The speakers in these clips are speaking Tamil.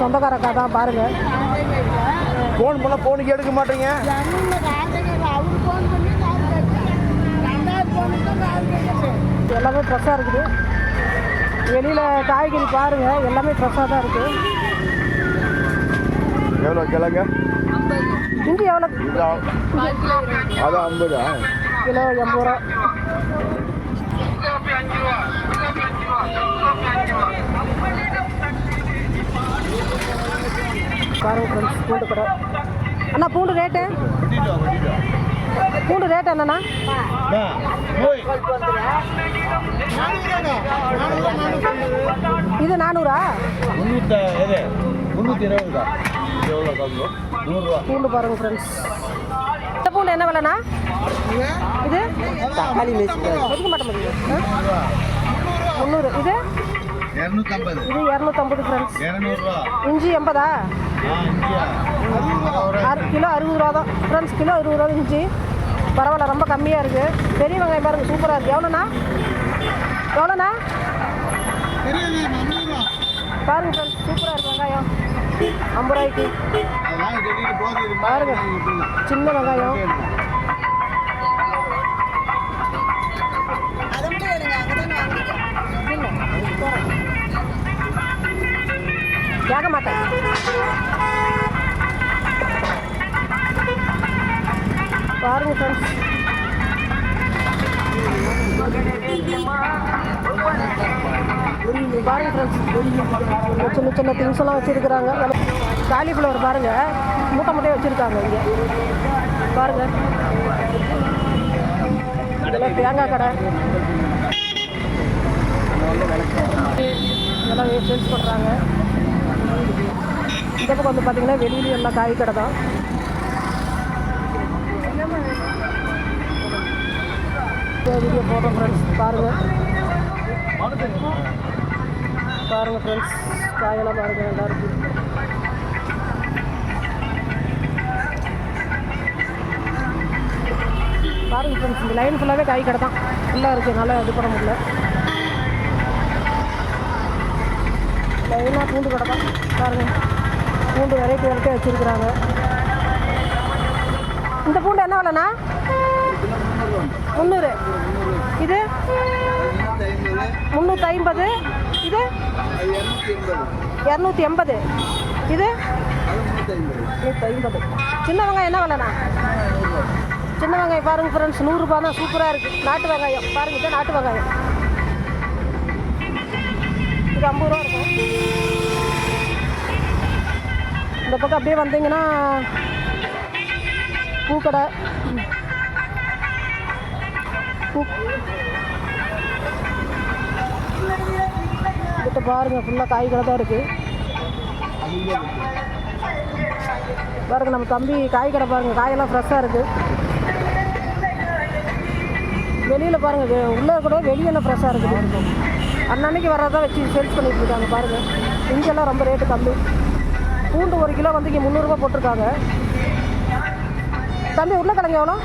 சொந்தக்கார அக்கா தான் பாருங்கள் ஃபோன் பண்ண ஃபோனுக்கு எடுக்க மாட்டீங்க. எல்லாமே ஃப்ரெஷ்ஷாக இருக்குது. வெளியில் காய்கறி பாருங்கள் எல்லாமே ஃப்ரெஷ்ஷாக தான் இருக்குது எவ்வளோ கிழங்க இஞ்சி எவ்வளோ இது அது ஐம்பதா கிலோ எண்பது ரூபா பாருங்க ஃப்ரெண்ட்ஸ் பூண்டு கடை. அண்ணா பூண்டு ரேட்டு பூண்டு ரேட் என்னண்ணா? இது நானூறா? பூண்டு பாருங்க ஃப்ரெண்ட்ஸ் இந்த பூண்டு என்ன விலைண்ணா? இது? தக்காளி ஒதுக்க மாட்ட முடியும் முந்நூறு. இது இரநூத்தம்பது. இது இரநூத்தம்பது ஃப்ரெண்ட்ஸ் இஞ்சி எண்பதா? அறு கிலோ அறுபது ரூபா தான். ஃப்ரெண்ட்ஸ் கிலோ அறுபது ரூபா இஞ்சி. பரவாயில்ல ரொம்ப கம்மியாக இருக்குது பெரிய வெங்காயம் பாருங்க சூப்பராக இருக்குது எவ்வளோண்ணா? எவ்வளோண்ணா? பாருங்க ஃப்ரெண்ட்ஸ் சூப்பராக இருக்குது வெங்காயம். ஐம்பது ரூபாய்க்கு. பாருங்க சின்ன வெங்காயம். கேட்க மாட்டேன். பாருங்க ஃப்ரெண்ட்ஸ் பாருங்க ஃப்ரெண்ட்ஸ் சின்ன சின்ன திங்ஸ் எல்லாம் வச்சுருக்குறாங்க. காலிஃப்ளவர் பாருங்க. மூட்டை மூட்டையாக வச்சுருக்காங்க இங்கே. பாருங்க. இதெல்லாம் தேங்காய் கடை. இதெல்லாம் சேல்ஸ் பண்ணுறாங்க இந்த பக்கம் வந்து பார்த்தீங்கன்னா வெளியில எல்லாம் காய் கடை தான். வீடியோ போடுறோம் ஃப்ரெண்ட்ஸ் பாருங்கள் பாருங்கள் ஃப்ரெண்ட்ஸ் காயெல்லாம் பாருங்கள் நல்லா இருக்குது பாருங்கள் ஃப்ரெண்ட்ஸ் இந்த லைன் ஃபுல்லாகவே காய் கடை தான். ஃபுல்லாக இருக்குது நல்லா இது பண்ண முடியல. லைனாக பூண்டு கடை தான். பாருங்கள் பூண்டு வெரைட்டி வெரைட்டி வச்சுருக்குறாங்க. இந்த பூண்டு என்ன விலைண்ணா? முந்நூறு. இது முந்நூற்றி ஐம்பது இது இரநூத்தி எண்பது. இது நூற்றி ஐம்பது சின்ன வெங்காயம் என்ன விலைண்ணா? சின்ன வெங்காயம் பாருங்கள் ஃப்ரெண்ட்ஸ் நூறுரூபா தான் சூப்பராக இருக்குது நாட்டு வெங்காயம். பாருங்கள் இது நாட்டு வெங்காயம். இது ஐம்பது ரூபா இருக்கும். இந்த பக்கம் அப்படியே வந்தீங்கன்னா பூக்கடை. கிட்ட பாருங்க ஃபுல்லாக காய்களை தான் இருக்குது பாருங்க நம்ம தம்பி காய் கடை பாருங்க காயெல்லாம் ஃப்ரெஷ்ஷாக இருக்குது வெளியில் பாருங்க உள்ளே கூட வெளியெல்லாம் ஃப்ரெஷ்ஷாக இருக்குது அன்னன்னைக்கு வர்றதா வச்சு சேல்ஸ் பண்ணிட்டு இருக்காங்க பாருங்க. இங்கெல்லாம் ரொம்ப ரேட்டு கம்மி. பூண்டு ஒரு கிலோ வந்து இங்கே முந்நூறுரூவா போட்டிருக்காங்க. தம்பி உருளைக்கிழங்கு எவ்வளோ?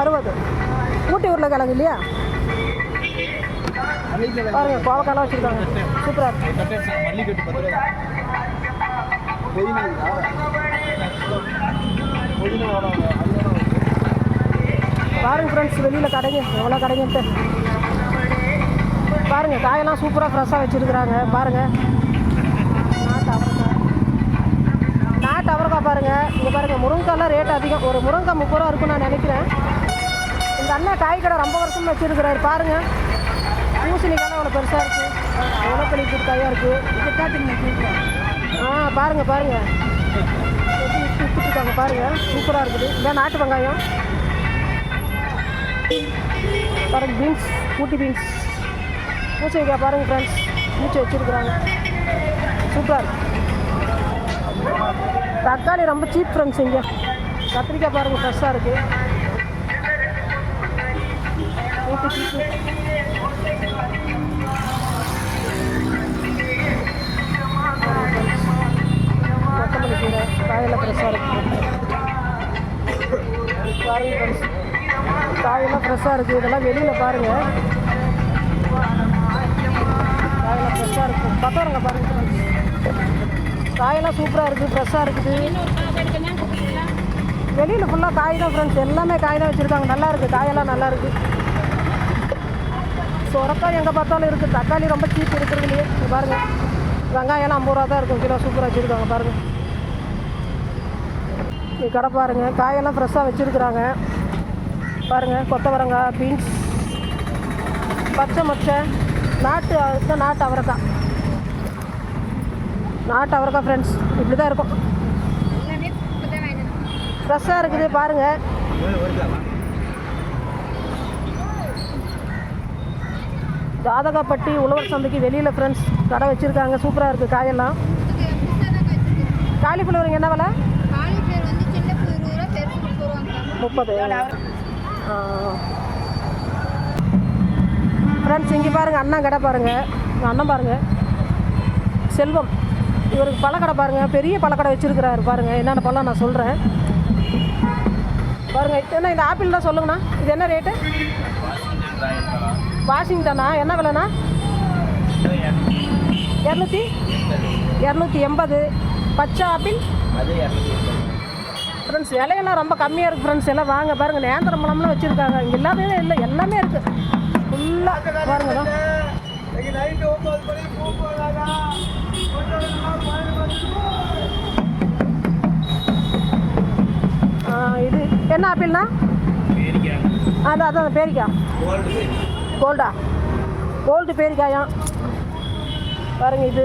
அறுபது. ஊட்டி உருளைக்கிழங்கு இல்லையா? பாருங்க கோவக்காலாம் வச்சுருக்காங்க. சூப்பராக பாருங்க ஃப்ரெண்ட்ஸ் வெளியில் கடைங்க. எவ்வளோ கடைங்கன்ட்டு. பாருங்க காயெல்லாம் சூப்பராக ஃப்ரெஷ்ஷாக வச்சுருக்குறாங்க. பாருங்க. நாட்டு அவரைக்காய் நாட்டு அவரைக்காய் பாருங்க. இங்கே பாருங்க முருங்கைக்காய்லாம் ரேட் அதிகம். ஒரு முருங்கைக்காய் முப்பது ரூபா இருக்கும்னு நான் நினைக்கிறேன். இந்த அண்ணன் காய் கடை ரொம்ப வருஷம் வச்சுருக்கிறாரு பாருங்க. பூசணிக்காய்லாம் அவ்வளோ பெருசாக இருக்குது அவ்வளோ பெரிய காயாக இருக்குது ஆ பாருங்க பாருங்க. எப்படி பாருங்கள் பாருங்க சூப்பராக இருக்குது. இந்த நாட்டு வெங்காயம். பாருங்க பீன்ஸ் ஊட்டி பீன்ஸ் பூசணிக்காய் பாருங்க ஃப்ரெண்ட்ஸ் பூச்சி வச்சுருக்குறாங்க. சூப்பராக இருக்குது தக்காளி ரொம்ப சீப் ஃப்ரெண்ட்ஸ் இங்கே. கத்திரிக்காய் பாருங்க ஃப்ரெஷ்ஷாக இருக்குது கொத்தமல்லி கீரை காயெல்லாம் ஃப்ரெஷ்ஷாக இருக்குது பாருங்க. ஃப்ரெண்ட்ஸ் காயெல்லாம் ஃப்ரெஷ்ஷாக இருக்குது இதெல்லாம் வெளியில் பாருங்கள் காயெல்லாம் ஃப்ரெஷ்ஷாக இருக்கும் பத்தவரங்க பாருங்க ஃப்ரெண்ட்ஸ் காயெல்லாம் சூப்பராக இருக்குது ஃப்ரெஷ்ஷாக இருக்குது வெளியில் ஃபுல்லாக காய் தான் ஃப்ரெண்ட்ஸ் எல்லாமே காய் தான் வச்சுருக்காங்க நல்லா இருக்குது காயெல்லாம் நல்லா இருக்குது சொரக்காய் எங்கே பார்த்தாலும் இருக்குது தக்காளி ரொம்ப சீப் இருக்கிறதுலையே இங்க பாருங்கள் வெங்காயம்லாம் ஐம்பது ரூபா தான் இருக்கும். கிலோ சூப்பராக வச்சுருக்காங்க. பாருங்கள் நீ கடை பாருங்கள் காயெல்லாம் ஃப்ரெஷ்ஷாக வச்சுருக்குறாங்க. பாருங்கள் கொத்தவரங்காய் பீன்ஸ் பச்சை மொச்சை நாட்டு இதுதான் நாட்டு அவரைக்காய். நாட்டு அவரைக்காய் ஃப்ரெண்ட்ஸ் இப்படி தான் இருக்கும் ஃப்ரெஷ்ஷாக இருக்குது. பாருங்கள் ஜாதகப்பட்டி உழவர் சந்தைக்கு வெளியில் ஃப்ரெண்ட்ஸ் கடை வச்சுருக்காங்க. சூப்பராக இருக்குது காயெல்லாம். காலிஃப்ளவர் என்ன விலை? முப்பது. ஃப்ரெண்ட்ஸ் இங்கே பாருங்கள் அண்ணன் கடை பாருங்கள் அண்ணன் பாருங்கள் செல்வம். இவருக்கு பழக்கடை பாருங்கள் பெரிய பழக்கடை வச்சுருக்கிறாரு பாருங்கள் என்னென்ன பழம் நான் சொல்கிறேன் பாருங்கள் என்ன இந்த ஆப்பிள்லாம் சொல்லுங்கண்ணா. இது என்ன ரேட்டு வாஷிங்டனா என்ன விலைண்ணா? இரநூத்தி? இரநூத்தி எண்பது. பச்சை ஆப்பிள்? ஃப்ரெண்ட்ஸ் விலையெல்லாம் ரொம்ப கம்மியாக இருக்குது ஃப்ரெண்ட்ஸ் எல்லாம் வாங்க பாருங்கள் நேந்திரம் பழம்லாம் வச்சுருக்காங்க. இங்கே எல்லாமே இல்லை. எல்லாமே இருக்குது ஃபுல்லாக பாருங்க. இதோ. என்ன ஆப்பிள்னா அதான் அதான் பேரிக்காய். கோல்டா. கோல்டு பேரிக்காயாம். பாருங்க இது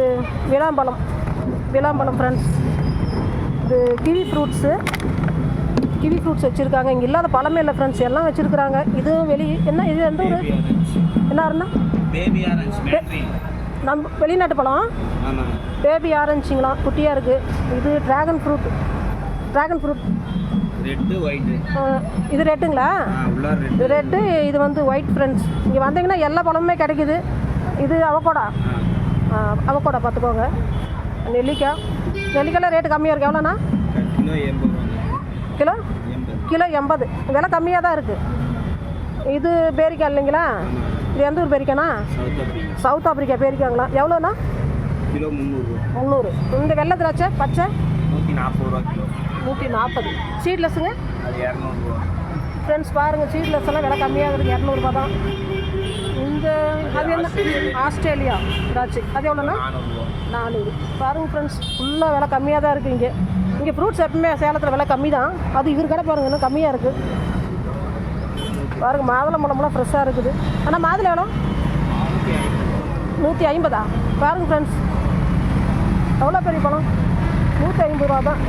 விளாம்பழம். விளாம்பழம் ஃப்ரெண்ட்ஸ் இது கிவி ஃப்ரூட்ஸு கிவி ஃப்ரூட்ஸ் வச்சுருக்காங்க. இங்கே இல்லாத பழமே இல்லை ஃப்ரெண்ட்ஸ் எல்லாம் வச்சுருக்குறாங்க. இதுவும் வெளி என்ன இது எந்த ஒரு என்ன நம்ம வெளிநாட்டு பழம்? பேபி ஆரஞ்சுங்களா குட்டியாக இருக்குது இது ட்ராகன் ஃப்ரூட் ட்ராகன் ஃப்ரூட் இது ரெட்டுங்களா? இது ரெட்டு இது வந்து ஒயிட் ஃப்ரெண்ட்ஸ் இங்கே வந்தீங்கன்னா எல்லா பழமுமே கிடைக்குது. இது அவக்கோடா? அவக்கோடா பார்த்துக்கோங்க. நெல்லிக்காய் நெல்லிக்காய்லாம் ரேட்டு கம்மியாக இருக்கு? எவ்வளோண்ணா? Kilo kilo? எண்பது. விலை கம்மியாக தான் இருக்குது இது பேரிக்காய் இல்லைங்களா? இது எந்த ஊர் பேரிக்காண்ணா சவுத் ஆப்பிரிக்கா பேரிக்காங்களா எவ்வளோண்ணா? கிலோ முந்நூறுரூவா முந்நூறு. இந்த வெள்ளை திராட்சை பச்சை? நூற்றி நாற்பது ரூபா கிலோ. நூற்றி நாற்பது. சீட்லெஸ்ஸுங்க ஃப்ரெண்ட்ஸ் பாருங்கள் சீட்லெஸ் எல்லாம் விலை கம்மியாக இருக்குது இரநூறுபா தான். இந்த அது என்ன? ஆஸ்திரேலியா. திராட்சை அது எவ்வளோண்ணா? நானூறு. பாருங்கள் ஃப்ரெண்ட்ஸ் ஃபுல்லாக விலை கம்மியாக தான் இருக்குது இங்கே. இங்கே ஃப்ரூட்ஸ் எப்பவுமே சேலத்தில் விலை கம்மி தான். அது இவர் கடை பாருங்கள் இன்னும் கம்மியாக இருக்குது பாருங்கள் மாதுளை மூலமெல்லாம் ஃப்ரெஷ்ஷாக இருக்குது. ஆனால் மாதுளை எவ்வளோ? நூற்றி ஐம்பதா? பாருங்கள் ஃப்ரெண்ட்ஸ் எவ்வளோ பெரிய பழம்? நூற்றி ஐம்பது ரூபா தான்.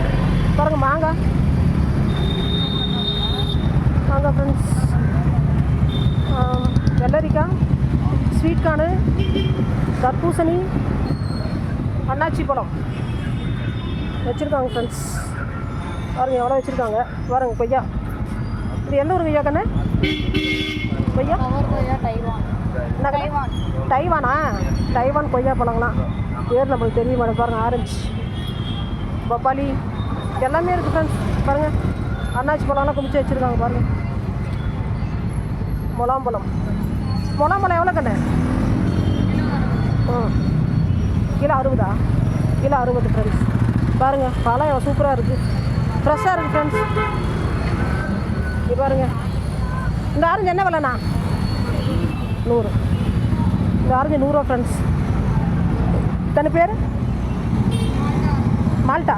பாருங்கள் ஃப்ரெண்ட்ஸ் வெள்ளரிக்காய் ஸ்வீட் கார்னு தர்பூசணி அண்ணாச்சி பழம். வச்சுருக்காங்க ஃப்ரெண்ட்ஸ் பாருங்கள் எவ்வளோ வச்சுருக்காங்க. பாருங்க கொய்யா. இது எந்த ஊர் கொய்யா கண்ணு? கொய்யா? டைவான் டைவானா டைவான் கொய்யா பழங்களாம் பேர் நம்மளுக்கு தெரிய மாட்டேன் பாருங்கள் ஆரஞ்சு பப்பாளி. எல்லாமே இருக்குது ஃப்ரெண்ட்ஸ் பாருங்கள் அண்ணாச்சி பழம்லாம் குமிச்சு வச்சுருக்காங்க பாருங்கள் முலாம்பழம். முலாம்பழம் எவ்வளோ கண்ணு? ம். கிலோ அறுபதா? கிலோ அறுபது ஃப்ரெண்ட்ஸ் பாருங்கள் பழம் சூப்பராக இருக்குது ஃப்ரெஷ்ஷாக இருக்குது ஃப்ரெண்ட்ஸ் இது பாருங்கள் இந்த ஆரஞ்சு என்ன விலைண்ணா? நூறு. இந்த ஆரஞ்சு நூறுரூவா ஃப்ரெண்ட்ஸ் தனி பேர்? மால்டா.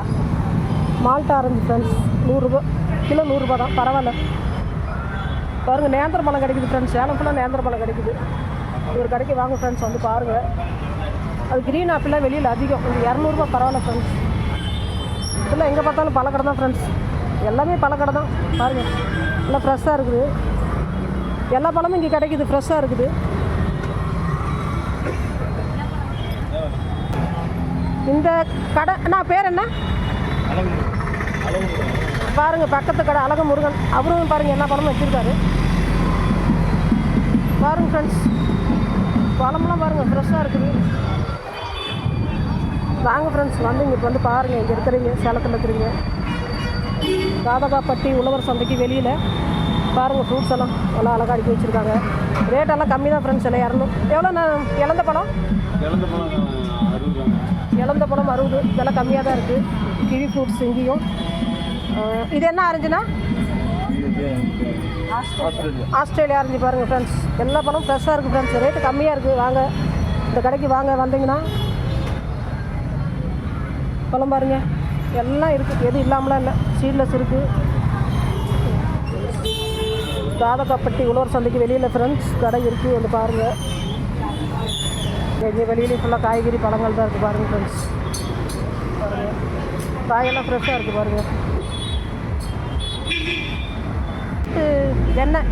மால்டா ஆரஞ்சு ஃப்ரெண்ட்ஸ் நூறுரூபா கிலோ நூறுரூபா தான் பரவாயில்ல. பாருங்கள் நேந்திர பழம் கிடைக்குது ஃப்ரெண்ட்ஸ் சேலம் ஃபுல்லாக நேந்திர பழம் கிடைக்குது. ஒரு கடைக்கு வாங்க ஃப்ரெண்ட்ஸ் வந்து பாருங்கள் அது க்ரீன் ஆப்பிளாக வெளியில் அதிகம். இந்த இரநூறுபா பரவாயில்ல ஃப்ரெண்ட்ஸ் இதெல்லாம் எங்கே பார்த்தாலும் பழக்கடை தான் ஃப்ரெண்ட்ஸ் எல்லாமே பழக்கடை தான். பாருங்கள் எல்லாம் ஃப்ரெஷ்ஷாக இருக்குது. எல்லா பழமும் இங்கே கிடைக்குது ஃப்ரெஷ்ஷாக இருக்குது. இந்த கடை நான் பேர் என்ன? பாருங்கள் பக்கத்து கடை அழகு முருகன் அவரும் பாருங்கள் எல்லா பழமும் வச்சுருக்காரு. பாருங்கள் ஃப்ரெண்ட்ஸ் பழமெல்லாம் பாருங்கள் ஃப்ரெஷ்ஷாக இருக்குது. வாங்க ஃப்ரெண்ட்ஸ் வந்து இங்கே வந்து பாருங்கள் இங்கே இருக்கிறீங்க சேலத்தில் இருக்கிறீங்க. ராதகாப்பட்டி உழவர் சந்தைக்கு வெளியில் பாருங்கள் ஃப்ரூட்ஸ் எல்லாம் எல்லாம் அழகாக அடுக்கி வச்சுருக்காங்க. ரேட் எல்லாம் கம்மி தான் ஃப்ரெண்ட்ஸ் எல்லாம் இரநூறு. எவ்வளோ நான் இழந்த பழம்? இழந்த பழம் பழம் அறுபது விலை கம்மியாக தான் இருக்குது கிவி ஃப்ரூட்ஸ் இங்கேயும். இது என்ன ஆரஞ்சுனா ஆஸ்திரேலியா ஆஸ்திரேலியா ஆரஞ்சு பாருங்கள் ஃப்ரெண்ட்ஸ் எல்லா பழமும் ஃப்ரெஷ்ஷாக இருக்குது ஃப்ரெண்ட்ஸ் ரேட்டு கம்மியாக இருக்குது வாங்க. இந்த கடைக்கு வாங்க. வந்தீங்கன்னா பழம் பாருங்கள் எல்லாம் இருக்குது எது இல்லாமலாம் இல்லை. சீட்லெஸ் இருக்குது தாதகாப்பட்டி உழவர் சந்தைக்கு வெளியில் ஃப்ரெண்ட்ஸ் கடை இருக்குது வந்து பாருங்கள் எங்கள் வெளியிலேயும் ஃபுல்லாக காய்கறி பழங்கள் தான் இருக்குது பாருங்கள் ஃப்ரெண்ட்ஸ் பாருங்கள் காயெல்லாம் ஃப்ரெஷ்ஷாக இருக்குது பாருங்கள் மாட்டு வெண்ணெய்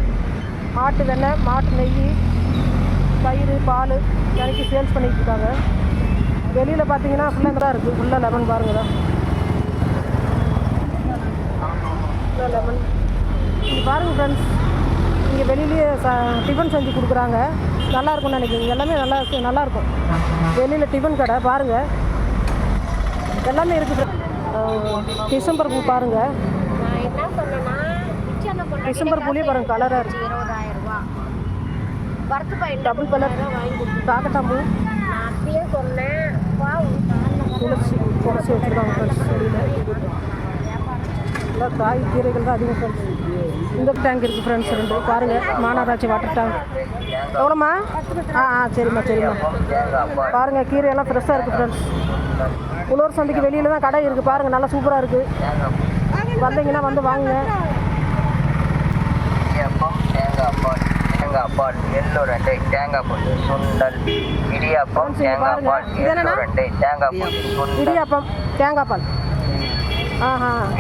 மாட்டு வெண்ணெய் மாட்டு நெய் தயிர் பால் இறக்கி சேல்ஸ் பண்ணிகிட்டு இருக்காங்க. வெளியில் பார்த்தீங்கன்னா ஃபுல்லாக தான் இருக்குது ஃபுல்லாக லெமன் பாருங்க தான் ஃபுல்லாக லெமன் இங்கே பாருங்கள் ஃப்ரெண்ட்ஸ் இங்கே வெளியிலேயே ச டிஃபன் செஞ்சு கொடுக்குறாங்க. நல்லாயிருக்கும்னு நினைக்கிறீங்க. எல்லாமே நல்லா நல்லாயிருக்கும் வெளியில் டிஃபன் கடை பாருங்கள் எல்லாமே இருக்குது டிசம்பர் பூ பாருங்கள் நான் என்ன சொன்னேன்னா கிச்சனை பொண்ணு டிசம்பர் பூலேயே பாருங்கள் கலராக இருக்குது இருபதாயிரம் ரூபா வரத்து பையன் டபுள் கலர் வாங்கி கொடுத்து காக்கட்டாம்பூ நான் அப்பயே சொன்னேன். வா துளசி துளசி வச்சுருக்காங்க எல்லாம் காய் கீரைகள் தான் அதிகம் ஃப்ரெண்ட்ஸ் இந்த டேங்க் இருக்குது ஃப்ரெண்ட்ஸ் ரெண்டு. பாருங்கள் மாநகராட்சி வாட்டர் டேங்க் எவ்வளோம்மா? ஆ ஆ சரிம்மா சரிம்மா. பாருங்கள் கீரையெல்லாம் ஃப்ரெஷ்ஷாக இருக்குது ஃப்ரெண்ட்ஸ் உழவர் சந்தைக்கு வெளியில் தான் கடை இருக்குது பாருங்கள் நல்லா சூப்பராக இருக்குது வந்தீங்கன்னா வந்து வாங்குங்க இடியாப்பம் தேங்காய் பால் தேங்காய் பால் எள்ளுரண்டை தேங்காய் பால் சுண்டல் இடியாப்பம் தேங்காய். பால் என்னண்ணா? எள்ளுரண்டை தேங்காய் பால் சுண்டல். இடியாப்பம் தேங்காய் பால்.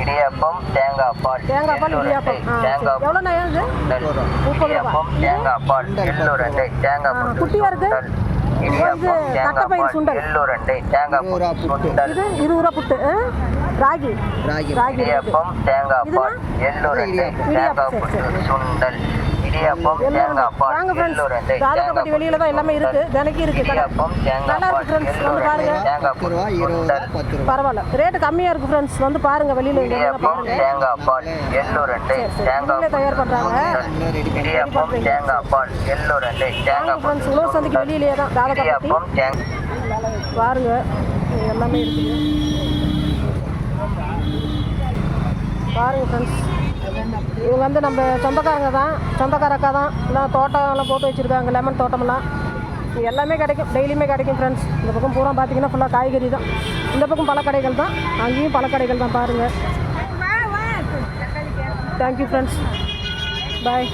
இடியாப்பம் தேங்காய் பால் தேங்காய் பால் இடியாப்பம். தேங்காய் முப்பது ரூபா. இடியாப்பம் தேங்காய் பால் எள்ளுரண்டை தேங்காய் ஆ, பால் குட்டியா இருக்கு? இடியாப்பம் தேங்காய் பால் சுண்டல். எள்ளுரண்டை தேங்காய் பால் சுண்டல். இது இருபது ரூபா புட்டு. ராகி. ராகி இருக்குது. இடியாப்பம் தேங்காய் பால். எள்ளுரண்டை தேங்காய் சுண்டல். இடியாப்பம் தேங்காய் பால். வாங்க ஃப்ரெண்ட்ஸ் எள்ளுரண்டை ராதகப்பட்டி வெளியில தான் எல்லாமே இருக்கு. தினைக்கு இருக்கு இடியாப்பம் தேங்காய் பால். இருக்கு பாருங்க. எள்ளுரண்டை தேங்காய் சுண்டல். பரவாயில்ல. ரேட்டு கம்மியா இருக்கு ஃப்ரெண்ட்ஸ் வந்து பாருங்க வெளியில இடியாப்பம் பாருங்க. தேங்காய் பால். எள்ளுரண்டை சரி, சரி. தேங்காய் தயார் பண்றாங்க. இடியாப்பம் தேங்காய் பால். எள்ளுரண்டை வாங்க தேங்காய் பால். ஃப்ரெண்ட்ஸ் உழவு சந்தைக்கு. வெளியிலேயே தான். தேங்காய் பாருங்க. எல்லாமே இருக்குது பாருங்க ஃப்ரெண்ட்ஸ் இவங்க வந்து நம்ம சொந்தக்காரங்க தான். சொந்தக்கார அக்கா தான். எல்லாம் தோட்டம்லாம் போட்டு வச்சுருக்காங்க. லெமன் தோட்டமெல்லாம். எல்லாமே கிடைக்கும். டெய்லியுமே கிடைக்கும் ஃப்ரெண்ட்ஸ் இந்த பக்கம் பூரா பார்த்தீங்கன்னா ஃபுல்லாக காய்கறி தான். இந்த பக்கம் பழக்கடைகள் தான். அங்கேயும் பழக்கடைகள் தான் பாருங்கள் தேங்க்யூ ஃப்ரெண்ட்ஸ் பாய்